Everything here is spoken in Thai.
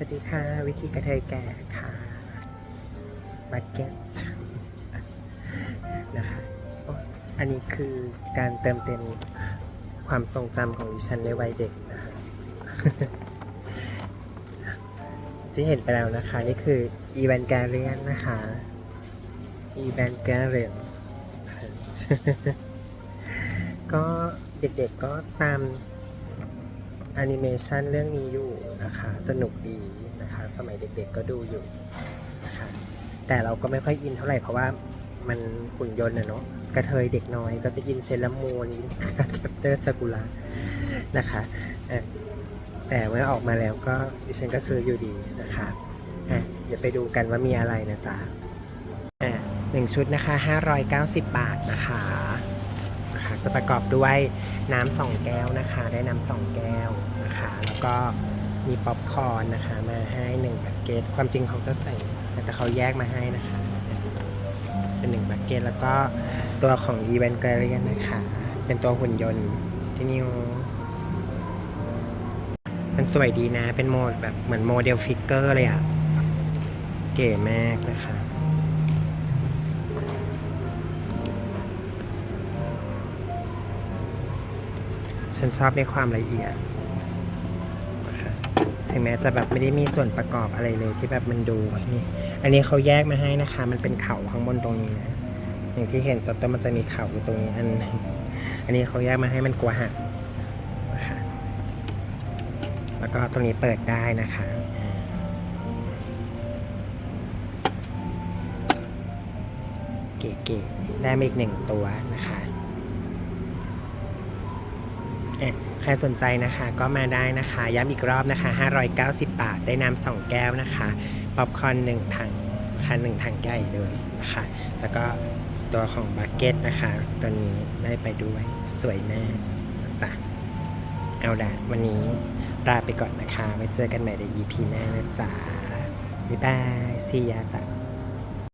สวัสดีค่ะ วิธีกระเทยแก่ค่ะบักเก็ตนะคะอันนี้คือการเติมเต็มความทรงจำของดิฉันในวัยเด็กนะคะที่เห็นไปแล้วนะคะ นี่คืออีแวนการเลียนนะคะอีแวนการเลียนก็เด็กๆก็ตาม อนิเมชันเรื่องนี้อยู่นะคะ สนุกดีนะคะ สมัยเด็กๆก็ดูอยู่นะคะ แต่เราก็ไม่ค่อยอินเท่าไหร่เพราะว่ามันหุ่นยนต์นะเนาะกระเทยเด็กน้อยก็จะอินเซเลอรามูนอินแคปเตอร์สกุละนะคะแต่เมื่อออกมาแล้วก็ดิฉันก็ซื้ออยู่ดีนะคะอะเดี๋ยวไปดูกันว่ามีอะไรนะจ๊ะอะหนึ่งชุดนะคะ 590 บาทนะคะ จะประกอบด้วยน้ำสองแก้วนะคะ ได้น้ำสองแก้วนะคะ แล้วก็มีป๊อปคอร์นนะคะ มาให้หนึ่งแพ็กเกจความจริงเขาจะใส่ แต่เขาแยกมาให้นะคะ เป็นหนึ่งแพ็กเกจแล้วก็ตัวของ e v a n g e l i o n นะคะ เป็นตัวหุ่นยนต์ที่นิวมันสวยดีนะ เป็นโมดแบบเหมือนโมเดลฟิกเกอร์เลยอะเก๋มากนะคะ ฉันชอบในความละเอียดถึงแม้จะแบบไม่ได้มีส่วนประกอบอะไรเลยที่แบบมันดูนี่อันนี้เขาแยกมาให้นะคะ มันเป็นเขาข้างบนตรงนี้นะอย่างที่เห็นต้นมันจะมีเขาอยู่ตรงนี้อันอันนี้เขาแยกมาให้มันกลัวหักนะคะแล้วก็ตรงนี้เปิดได้นะคะเก๋ๆได้มาอีกหนึ่งตัวนะคะ ใครสนใจนะคะก็มาได้นะคะ ย้ำอีกรอบนะคะ 590 บาท ได้น้ำสองแก้วนะคะป๊อปคอร์นหนึ่งถังค่ะหนึ่งถังใหญ่เลยนะคะ แล้วก็ตัวของบักเก็ตนะคะตัวนี้ได้ไปด้วยสวยมากนะจ้ะเอาละวันนี้ลาไปก่อนนะคะ ไว้เจอกันใหม่ใน EP หน้านะจ๊ะบ๊ายบายซียาจ้ะ